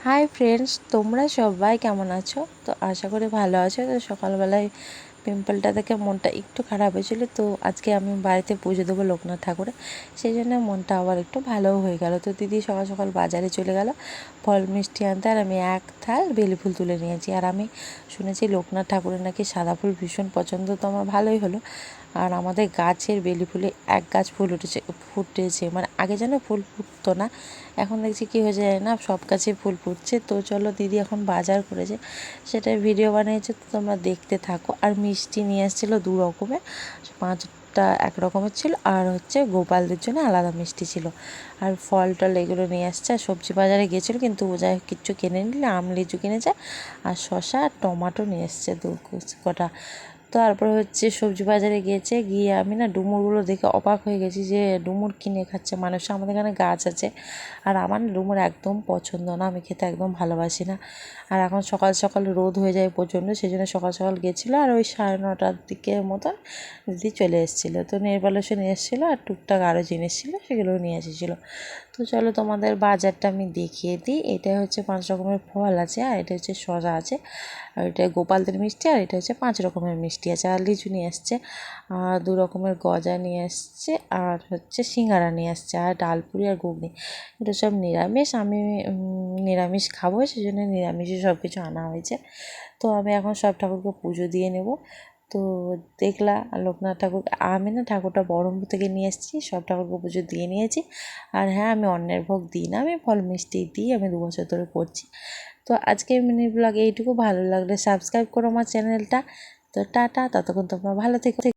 Hi friends তোমরা সবাই কেমন আছো? তো আশা করি ভালো আছো। তো সকালবেলায় পিম্পলটা দেখে মনটা একটু খারাপ হয়েছিল। তো আজকে আমি বাড়িতে পুজো দেবো লোকনাথ ঠাকুরে সেই জন্য মনটা আবার একটু ভালোও হয়ে গেল। তো দিদি সকাল সকাল বাজারে চলে গেল। ফল মিষ্টি আনতে আর আমি এক থাল বেলি ফুল তুলে নিয়েছি। আর আমি শুনেছি লোকনাথ ঠাকুরের নাকি সাদা ফুল ভীষণ পছন্দ। তো আমার ভালোই হলো। আর আমাদের গাছের বেলি ফুলে এক গাছ ফুল উঠেছে, ফুটেছে। মানে আগে যেন ফুল ফুটতো না, এখন দেখছি কী হয়েছে যায় না, সব গাছে ফুল ফুটছে। তো চলো দিদি এখন বাজার করেছে, সেটাই ভিডিও বানিয়েছে। তো তোমরা দেখতে থাকো। আর মিষ্টি নিয়ে এসেছিল দু রকমের পাঁচটা এক রকমের ছিল আর হচ্ছে গোপালদের জন্য আলাদা মিষ্টি ছিল। আর ফল টল এগুলো নিয়ে আসছে আর সবজি বাজারে গিয়েছিল কিন্তু ও যাই কিচ্ছু কিনে নিলে আম লিচু কিনেছে। আর শশা আর টমাটো নিয়ে এসছে দু কটা। তারপর হচ্ছে সবজি বাজারে গিয়েছে, গিয়ে আমি না ডুমুরগুলো দেখে অবাক হয়ে গেছি যে ডুমুর কিনে খাচ্ছে। মানুষ আমাদের এখানে গাছ আছে আর আমার ডুমুর একদম পছন্দ না, আমি খেতে একদম ভালোবাসি না। আর এখন সকাল সকাল রোদ হয়ে যায় প্রচণ্ড সেই জন্য সকাল সকাল গেছিল আর ওই সাড়ে নটার দিকে মতন দিদি চলে এসেছিল। তো পালিশও নিয়ে এসেছিল আর টুকটাক আরও জিনিস ছিল সেগুলোও নিয়ে এসেছিল। তো চলো তোমাদের বাজারটা আমি দেখিয়ে দিই। এটা হচ্ছে পাঁচ রকমের ফল আছে আর এটা হচ্ছে শসা আছে, আর এটা গোপালদের মিষ্টি আর এটা হচ্ছে পাঁচ রকমের মিষ্টি। আছে আর লিচু নিয়ে এসছে আর দু রকমের গজা নিয়ে এসছে আর হচ্ছে সিঙ্গারা নিয়ে এসছে আর ডালপুরি আর ঘুগনি। এটা সব নিরামিষ, আমি নিরামিষ খাব সেই জন্য নিরামিষই সব কিছু আনা হয়েছে। তো আমি এখন সব ঠাকুরকে পুজো দিয়ে নেব। তো দেখলা লোকনাথ ঠাকুর, আমি না ঠাকুরটা বহরমপুর থেকে নিয়ে এসেছি, সব ঠাকুরকে পুজো দিয়ে নিয়েছি। আর হ্যাঁ আমি অন্যের ভোগ দিই না, আমি ফল মিষ্টি দিই, আমি দু বছর ধরে করছি। তো আজকে মিনি ব্লগ এইটুকু, ভালো লাগলে সাবস্ক্রাইব করো আমার চ্যানেলটা। তো টাটা ততক্ষণ তোমরা ভালো থেকো।